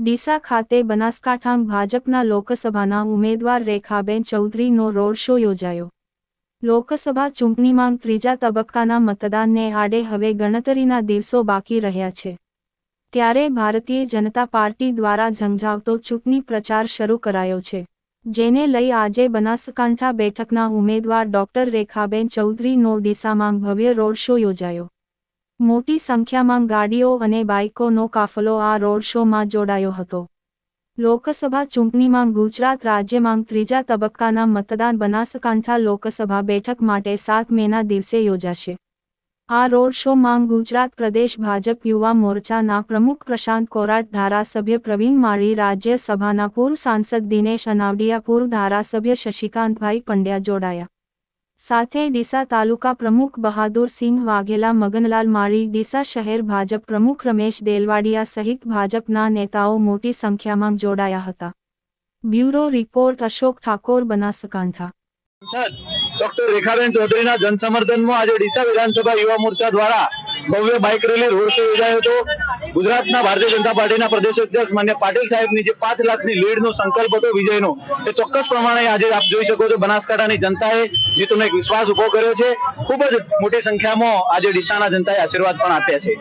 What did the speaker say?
ડીસા ખાતે બનાસકાંઠા ભાજપના લોકસભાના ઉમેદવાર રેખાબેન ચૌધરીનો રોડ શો યોજાયો. લોકસભા ચૂંટણીમાં ત્રીજા તબક્કાના મતદાનને આડે હવે ગણતરીના દિવસો બાકી રહ્યા છે. ત્યારે ભારતીય જનતા પાર્ટી દ્વારા ઝંઝાવતો ચૂંટણી પ્રચાર શરૂ કરાયો છે. જેને લઈ આજે બનાસકાંઠા બેઠકના ઉમેદવાર ડોક્ટર રેખાબેન ચૌધરીનો ડીસામાં ભવ્ય રોડ શો યોજાયો. મોટી સંખ્યામાં ગાડીઓ અને બાઇકોનો કાફલો આ રોડ શોમાં જોડાયો હતો. લોકસભા ચૂંટણીમાં ગુજરાત રાજ્યમાં ત્રીજા તબક્કાના મતદાન બનાસકાંઠા લોકસભા બેઠક માટે સાત મેના દિવસે યોજાશે. આ રોડ શોમાં ગુજરાત પ્રદેશ ભાજપ યુવા મોરચાના પ્રમુખ પ્રશાંત કોરાટ, ધારાસભ્ય પ્રવીણ માળી, રાજ્યસભાના પૂર્વ સાંસદ દિનેશ અનાવડિયા, પૂર્વ ધારાસભ્ય શશિકાંતભાઈ પંડ્યા જોડાયા. સાથે ડીસા તાલુકા પ્રમુખ બહાદુરસિંહ વાઘેલા, મગનલાલ માળી, ડીસા શહેર ભાજપ પ્રમુખ રમેશ દેલવાડિયા સહિત ભાજપના નેતાઓ મોટી સંખ્યામાં જોડાયા હતા. Bureau report Ashok Thakor, Banaskantha. Doctor Rekhaben ચૌધરીના જનસમર્થનમાં આજે ડીસા વિધાનસભા યુવા મોરચા દ્વારા ભવ્ય બાઇક રેલી રોડ શો યોજાયો હતો. ગુજરાતના ભારતીય જનતા પાર્ટીના પ્રદેશ અધ્યક્ષ માન્ય પાટીલ સાહેબની જે પાંચ લાખની લીડનો સંકલ્પ હતો વિજયનો, તે ચોક્કસ પ્રમાણે આજે આપ જોઈ શકો છો બનાસકાંઠાની જનતાએ જીતનો એક વિશ્વાસ ઊભો કર્યો છે. ખૂબ જ મોટી સંખ્યામાં આજે ડીસાના જનતાએ આશીર્વાદ પણ આપ્યા છે.